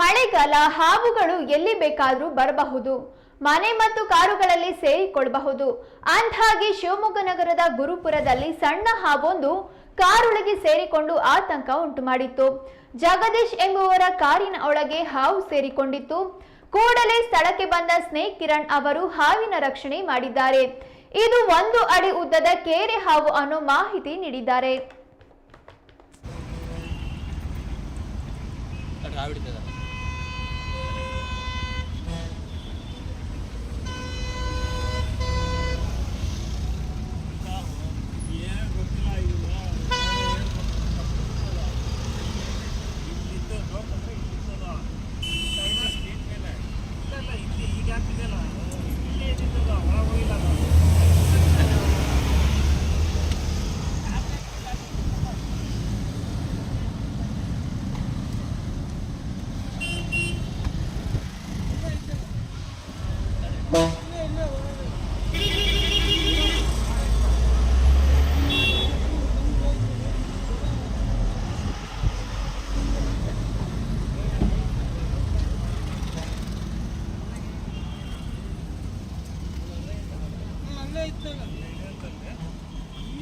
ಮಳೆಗಾಲ ಹಾವುಗಳು ಎಲ್ಲಿ ಬೇಕಾದರೂ ಬರಬಹುದು. ಮನೆ ಮತ್ತು ಕಾರುಗಳಲ್ಲಿ ಸೇರಿಕೊಳ್ಳಬಹುದು. ಅಂದ್ಹಾಗೆ ಶಿವಮೊಗ್ಗ ನಗರದ ಗುರುಪುರದಲ್ಲಿ ಸಣ್ಣ ಹಾವೊಂದು ಕಾರೊಳಗೆ ಸೇರಿಕೊಂಡು ಆತಂಕ ಉಂಟು ಮಾಡಿತ್ತು ಜಗದೀಶ್ ಎಂಬುವರ ಕಾರಿನ ಒಳಗೆ ಹಾವು ಸೇರಿಕೊಂಡಿತ್ತು. ಕೂಡಲೇ ಸ್ಥಳಕ್ಕೆ ಬಂದ ಸ್ನೇಹ್ ಕಿರಣ್ ಅವರು ಹಾವಿನ ರಕ್ಷಣೆ ಮಾಡಿದ್ದಾರೆ. ಇದು ಒಂದು ಅಡಿ ಉದ್ದದ ಕೇರೆ ಹಾವು ಅನ್ನೋ ಮಾಹಿತಿ ನೀಡಿದ್ದಾರೆ.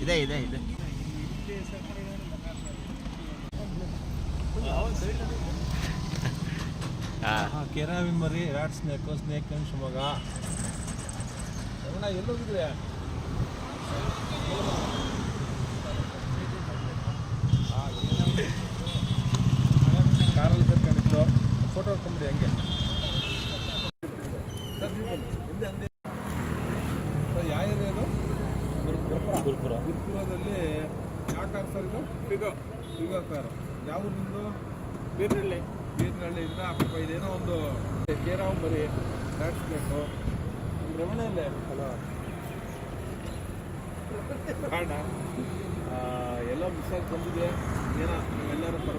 ಇದೆ ಇದೆ ಇದೆ. ಹಾಂ ಕೆರಾವಿ ಮರಿ rat snake snake and Shivamogga. Ramana ಎಲ್ಲೋಗಿದ್ರೆ ಕಾರಲ್ಲಿ ಸೇರ್ಕೊಂಡಿತ್ತು ಫೋಟೋ ಹೊಡ್ಕೊಂಬಿಡಿ ಹಂಗೆ. ಯಾವ ಏರಿಯಾ ಇದು? ಗುರುಪುರ. ಗುರುಪುರ. ಗುರುಪುರದಲ್ಲಿ ಯಾವ ಕಾರ್ ಸರ್ ಇದು? ಫಿಗೋ ಫಿಗೋ ಕಾರ್ ಯಾವ ನಿಮ್ಮದು ಬೀರ್ನಳ್ಳಿ. ಬೀರ್ನಳ್ಳಿಯಿಂದ ಪಾಪ ಇದೇನೋ ಒಂದು ಕೇರಾವ್ ಮರಿ ನಮ್ಮ ರಮಣಲ್ಲೇ ಹಲೋ ಕಾರಣ ಎಲ್ಲ ಮಿಸ್ ಆಗಿ ಬಂದಿದೆ. ಏನೋ ಪರವಾಗಿ